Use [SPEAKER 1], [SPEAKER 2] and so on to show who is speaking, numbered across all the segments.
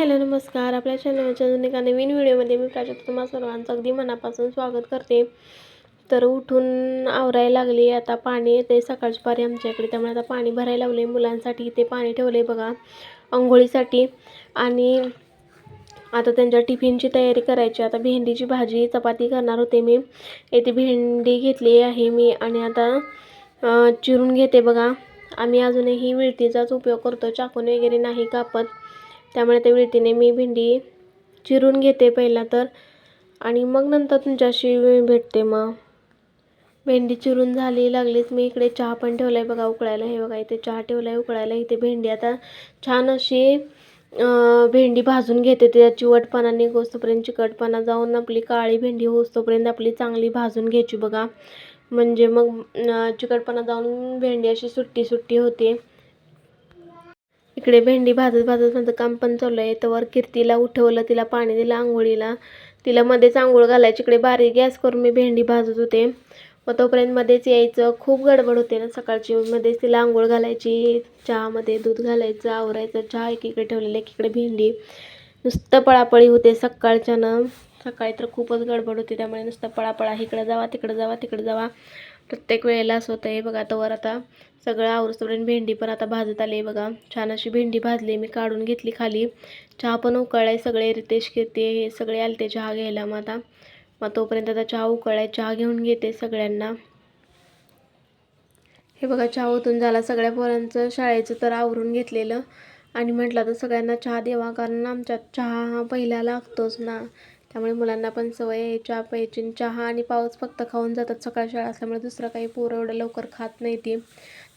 [SPEAKER 1] Hello नमस्कार. आपल्या चॅनलच्या अजून एका नवीन व्हिडिओमध्ये मी प्राजक्त तुम्हा सर्वांचं अगदी मनापासून स्वागत करते. तर उठून आवरायला लागली आता पाणी येते सकाळची पारी आमच्या इकडे त्यामुळे आता पाणी भरायला लावले मुलांसाठी. इथे पाणी ठेवले बघा आंघोळीसाठी. आणि आता त्यांच्या टिफिनची तयारी करायची. आता भेंडीची भाजी चपाती करणार होते मी. येथे भेंडी घेतली आहे मी आणि आता चिरून घेते बघा. आम्ही अजूनही विळतीचाच उपयोग करतो. चाकून वगैरे नाही कापत. त्यामुळे त्या विळतीने मी भेंडी चिरून घेते पहिला तर. आणि मग नंतर तुमच्याशी भेटते मग. भेंडी चिरून झाली लागलीच. मी इकडे चहा पण ठेवला आहे बघा उकळायला. हे बघा इथे चहा ठेवला आहे उकळायला. इथे भेंडी. आता छान अशी भेंडी भाजून घेते त्या चिवटपणा निघोस्तोपर्यंत चिकटपणा जाऊन आपली काळी भेंडी होस्तोपर्यंत आपली चांगली भाजून घ्यायची बघा. म्हणजे मग चिकटपणा जाऊन भेंडी अशी सुट्टी सुट्टी होते. इकडे भेंडी भाजत भाजत माझं काम पण चालू आहे. तर कीर्तीला उठवलं तिला पाणी दिलं आंघोळीला. तिला मध्येच आंघोळ घालायची. इकडे बारीक गॅस करून मी भेंडी भाजत होते. मग तोपर्यंत मध्येच यायचं. खूप गडबड होते ना सकाळची. मध्येच तिला आंघोळ घालायची. चहामध्ये दूध घालायचं आवरायचं. चहा एकीकडे ठेवलेलं एकीकडे भेंडी. नुसतं पळापळी होते सकाळच्यानं. सकाळी तर खूपच गडबड होती. त्यामुळे नुसतं पळापळा. इकडं जावा तिकडं जावा तिकडं जावा. प्रत्येक वेळेला असं होतं आहे बघा तवर आता सगळं आवरस्तोपर्यंत भेंडी पण आता भाजत आली आहे बघा. छान अशी भेंडी भाजली मी काढून घेतली खाली. चहा पण उकळलाय सगळे रितेश घेते हे सगळे आले ते चहा घ्यायला मग आता. मग तोपर्यंत आता चहा उकळलाय चहा घेऊन घेते सगळ्यांना. हे बघा चहा ओतून झाला. सगळ्या पोरांचं शाळेचं तर आवरून घेतलेलं. आणि म्हटलं तर सगळ्यांना चहा द्यावा कारण आमच्यात चहा हा पहिला लागतोच ना. त्यामुळे मुलांना पण सवय आहे चहा प्यायची चहा आणि पाऊस फक्त खाऊन जातात. सकाळ शाळा असल्यामुळे दुसरं काही पोरं एवढं लवकर खात नाही ती.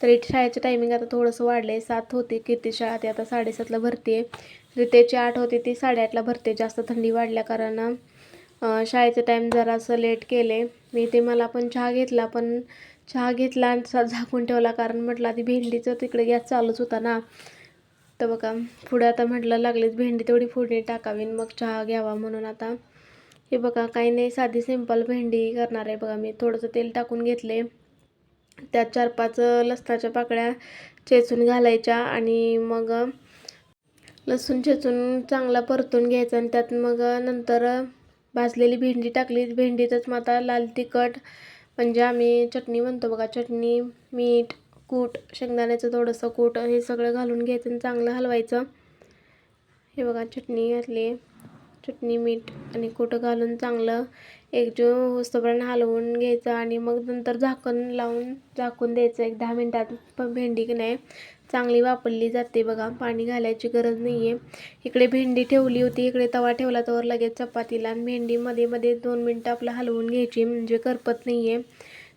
[SPEAKER 1] तरी शाळेचे टायमिंग आता थोडंसं वाढलं आहे सात होते कीर्ती शाळा ती आता साडेसातला भरते रितेची आठ होती ती साडेआठला भरते. जास्त थंडी वाढल्या कारण शाळेचं टाईम जरासं लेट केले. मी ते मला पण चहा घेतला पण चहा घेतला आणि झाकून ठेवला कारण म्हटलं आधी भेंडीचं तिकडे गॅस चालूच होता ना. तर बघा पुढे आता म्हटलं लागलीच भेंडी तेवढी फोडणी टाकावी मग चहा घ्यावा म्हणून आता. हे बघा काही नाही साधी सिंपल भेंडी करणार आहे बघा मी. थोडंसं तेल टाकून घेतले. त्यात चार पाच लसणाच्या पाकळ्या चेचून घालायच्या आणि मग लसूण चेचून चांगला परतून घ्यायचा आणि त्यात मग नंतर भाजलेली भेंडी टाकली. भेंडीतच मग आता लाल तिखट म्हणजे आम्ही चटणी म्हणतो बघा चटणी मीठ कूट शेंगदाण्याचं थोडंसं कूट हे सगळं घालून घ्यायचं आणि चांगलं हलवायचं. हे बघा चटणी घातली. चटणी मीठ आणि कूट घालून चांगलं एकजीव होस्तोपर्यंत हलवून घ्यायचं आणि मग नंतर झाकण लावून झाकून द्यायचं एक दहा मिनटात. पण भेंडी की नाही चांगली वापरली जाते बघा. पाणी घालायची गरज नाही आहे इकडे भेंडी ठेवली होती इकडे तवा ठेवला तर लगेच चपातीला आणि भेंडी मध्ये मध्ये दोन मिनटं आपलं हलवून घ्यायची. म्हणजे करपत नाही आहे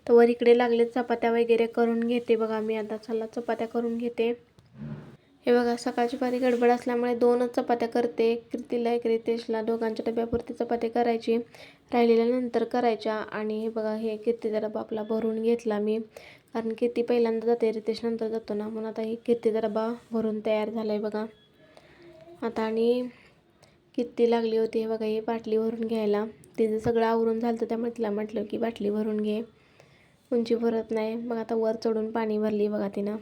[SPEAKER 1] तर वर इकडे लागले चपात्या वगैरे करून घेते बघा मी. आता चला चपात्या करून घेते. हे बघा सकाळची पारी गडबड असल्यामुळे दोनच चपात्या करते. कीर्तीला एक रितेशला दोघांच्या डब्यापुरती चपाती करायची. राहिलेल्या नंतर करायच्या. आणि हे बघा हे कीर्तीचा डबा आपला भरून घेतला मी. कारण कीर्ती पहिल्यांदा जाते रितेश नंतर जातो ना. म्हणून आता ही कीर्तीचा डबा भरून तयार झाला आहे बघा. आता आणि किती लागली होती हे बघा ही बाटली भरून घ्यायला. तिचं सगळं आवरून झालं तर त्यामुळे तिला म्हटलं की बाटली भरून घे. उंची भरत नाही. मग आता वर चढून पाणी भरली बघा तिनं.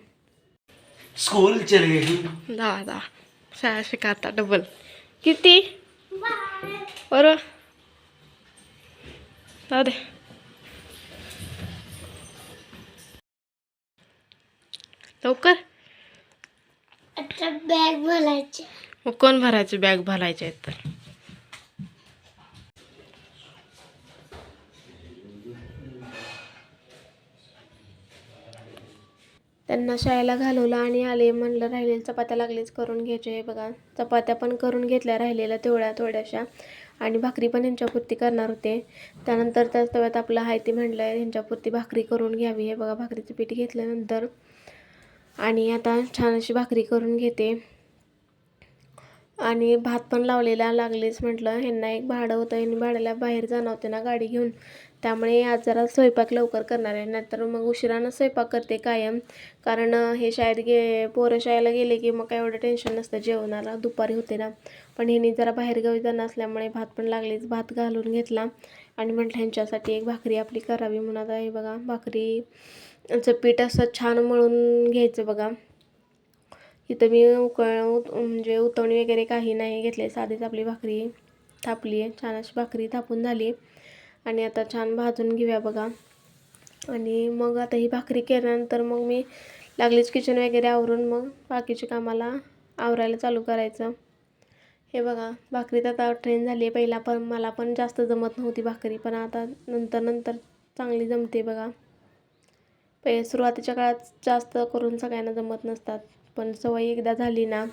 [SPEAKER 2] स्कूल चले.
[SPEAKER 1] दहा दहा. शाळा शिका आता डबल किती? बरं. जाऊ दे. लवकर.
[SPEAKER 3] आता बॅग भरायची.
[SPEAKER 1] मग कोण भरायची? बॅग भरायची आहेत तर. त्यांना शाळेला घालवलं आणि आले म्हणलं राहिलेल्या चपात्या लागलीच करून घ्यायचे हे बघा. चपात्या पण करून घेतल्या राहिलेल्या तेवढ्या थोड्याशा. आणि भाकरी पण ह्यांच्यापुरती करणार होते. त्यानंतर त्याच तव्यात आपलं आहे ते म्हणलं ह्यांच्यापुरती भाकरी करून घ्यावी हे बघा. भाकरीचं पीठ घेतल्यानंतर आणि आता छान अशी भाकरी करून घेते. आणि भात पण लावलेला लागलेच म्हटलं. ह्यांना एक भाडं होतं. ह्यांनी भाड्याला बाहेर जाणं होते ना गाडी घेऊन. त्यामुळे आज जरा स्वयंपाक लवकर करणार आहे नाहीतर मग उशिरानं स्वयंपाक करते कायम. कारण हे शाळेत गे पोरं शाळेला गेले की मग काय एवढं टेन्शन नसतं जेवणाला दुपारी होते ना. पण ह्यांनी जरा बाहेरगावी जाणं असल्यामुळे भात पण लागलेच भात घालून घेतला. आणि म्हटलं ह्यांच्यासाठी एक भाकरी आपली करावी म्हणून. आता हे बघा भाकरीचं पीठ असं छान मळून घ्यायचं बघा. इथं मी उकळ उत- म्हणजे उतवणी वगैरे काही नाही घेतले साधीच आपली भाकरी थापली आहे. छान अशी भाकरी थापून झाली. आणि आता छान भाजून घेऊया बघा. आणि मग आता ही भाकरी केल्यानंतर मग मी लागलीच किचन वगैरे आवरून मग बाकीच्या कामाला आवरायला चालू करायचं. हे बघा भाकरीत आता ट्रेन झाली आहे पहिला पण मला पण जास्त जमत नव्हती भाकरी पण आता नंतर नंतर चांगली जमते बघा. पहिले सुरुवातीच्या काळात जास्त करून सगळ्यांना जमत नसतात पण सवय एकदा झाली ना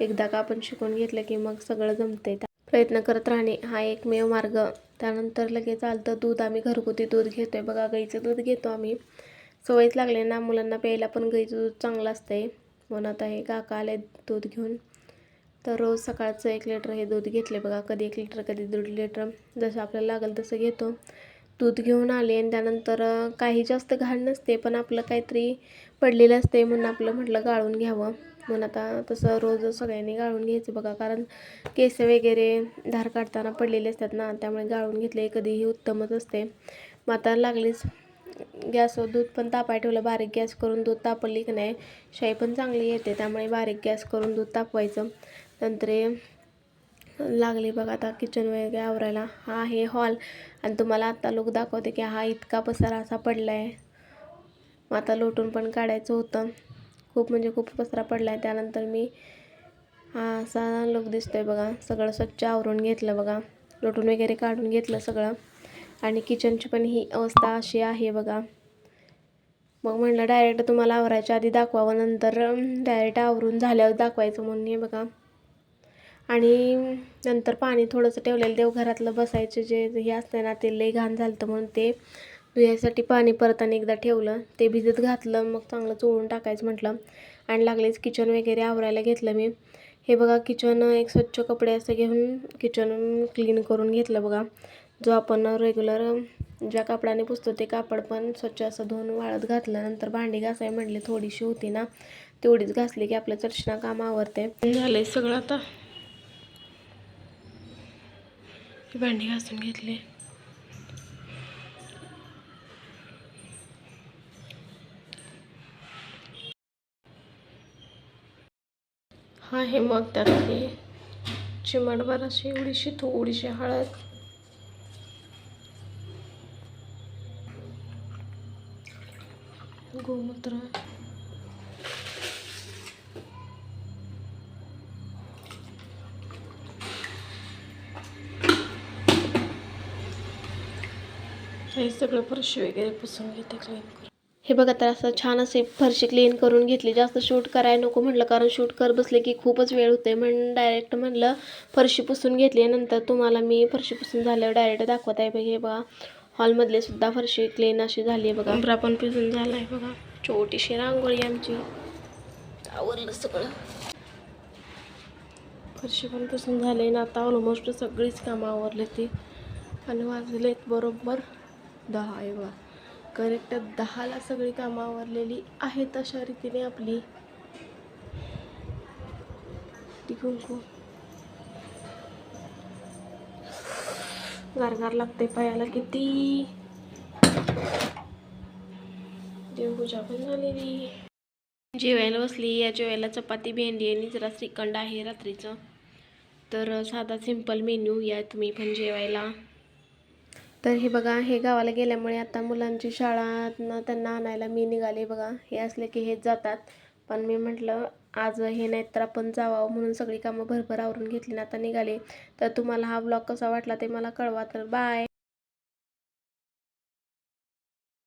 [SPEAKER 1] एकदा का आपण शिकून घेतलं की मग सगळं जमते प्रयत्न करत राहणे हा एकमेव मार्ग. त्यानंतर लगेच आलतं दूध. आम्ही घरगुती दूध घेतो आहे बघा गाईचं दूध घेतो आम्ही. सवयच लागले ना मुलांना प्यायला पण गाईचं दूध चांगलं असतं म्हणून आता हे काका आले दूध घेऊन. तर रोज सकाळचं एक लिटर हे दूध घेतले बघा. कधी एक लिटर कधी दीड लिटर. जसं आपल्याला लागेल तसं घेतो. दूध घेऊन आले आणि त्यानंतर काही जास्त घाण नसते पण आपलं काहीतरी पडलेलं असते म्हणून आपलं म्हटलं गाळून घ्यावं. मग आता तसं रोज सगळ्यांनी गाळून घ्यायचं बघा. कारण केस वगैरे धार काढताना पडलेले असतात ना त्यामुळे गाळून घेतले कधीही उत्तमच असते. मग आता लागलीच गॅसवर दूध पण तापाय ठेवलं. बारीक गॅस करून दूध तापवली की नाही शाई पण चांगली येते. त्यामुळे बारीक गॅस करून दूध तापवायचं. नंतर लागली लागले बघा आता किचन वगैरे आवरायला. हा आहे हॉल आणि तुम्हाला आता लोक दाखवते की हा इतका पसारा असा पडला आहे मग आता लोटून पण काढायचं होतं. खूप म्हणजे खूप पसरा पडला आहे त्यानंतर मी हा असा दिसतो आहे बघा. सगळं स्वच्छ आवरून घेतलं बघा. लोटून वगैरे काढून घेतलं सगळं. आणि किचनची पण ही अवस्था अशी आहे बघा. मग म्हणलं डायरेक्ट तुम्हाला आवरायच्या आधी दाखवावं. नंतर डायरेक्ट आवरून झाल्यावर दाखवायचं म्हणून हे बघा. आणि नंतर पाणी थोडंसं ठेवलेलं. देवघरातलं बसायचे जे हे असतं ना ते लई घाण झालं होतं म्हणून ते धुयासाठी पाणी परत आणि एकदा ठेवलं ते भिजत घातलं मग चांगलं चोळून टाकायचं म्हटलं. आणि लागलेच किचन वगैरे आवरायला घेतलं मी. हे बघा किचन एक स्वच्छ कपडे असं घेऊन किचन क्लीन करून घेतलं बघा. जो आपण रेग्युलर ज्या कापडाने पुसतो ते कापड पण स्वच्छ असं धुवून वाळत घातलं. नंतर भांडी घासाय म्हणले थोडीशी होती ना. तेवढीच घासली की आपलं चर्चना काम आवरते. झालंय सगळं आता. भांडी घासून घेतली. आहे मग त्यातली चिमटभर अशी एवढीशी थोडीशी हळद. गोमूत्र. हे सगळं फरशी वगैरे पुसून घेते क्लीन करून. हे बघा तर असं छान असे फरशी क्लीन करून घेतली. जास्त शूट करायला नको म्हटलं कारण शूट कर बसले की खूपच वेळ होते म्हणून डायरेक्ट म्हणलं फरशी पुसून घेतली नंतर तुम्हाला मी फरशी पुसून झाल्यावर डायरेक्ट दाखवत आहे. बघ हे बघा हॉलमधले सुद्धा फरशी क्लीन अशी झाली आहे बघा. उमरा पण पुसून झाला आहे बघा. छोटीशी रांगोळी आमची. आवरलं सगळं. फरशी पण पुसून झाले ना आता ऑलमोस्ट सगळीच कामं आवरले ती. आणि वाजलेत बरोबर दहा आहे बघा. करेक्ट दहाला सगळी कामं आवरलेली आहेत अशा रीतीने आपली. ती कुंकू. गारगार लागते पायाला किती. देवपूजा पण झालेली. जेवायला बसली या जेवायला चपाती भेंडी आणि जरा श्रीखंड आहे रात्रीचं. तर साधा सिंपल मेन्यू या तुम्ही पण जेवायला तर हे बघा हे गावाला गेल्यामुळे आता मुलांची शाळा त्यांना आणायला मी निघाले. बघा हे असले की हेच जातात. पण मी म्हटलं आज हे नाही तर आपण जावावं म्हणून सगळी कामं भरभर आवरून घेतली ना आता निघाले. तर तुम्हाला हा ब्लॉग कसा वाटला ते मला कळवा. तर बाय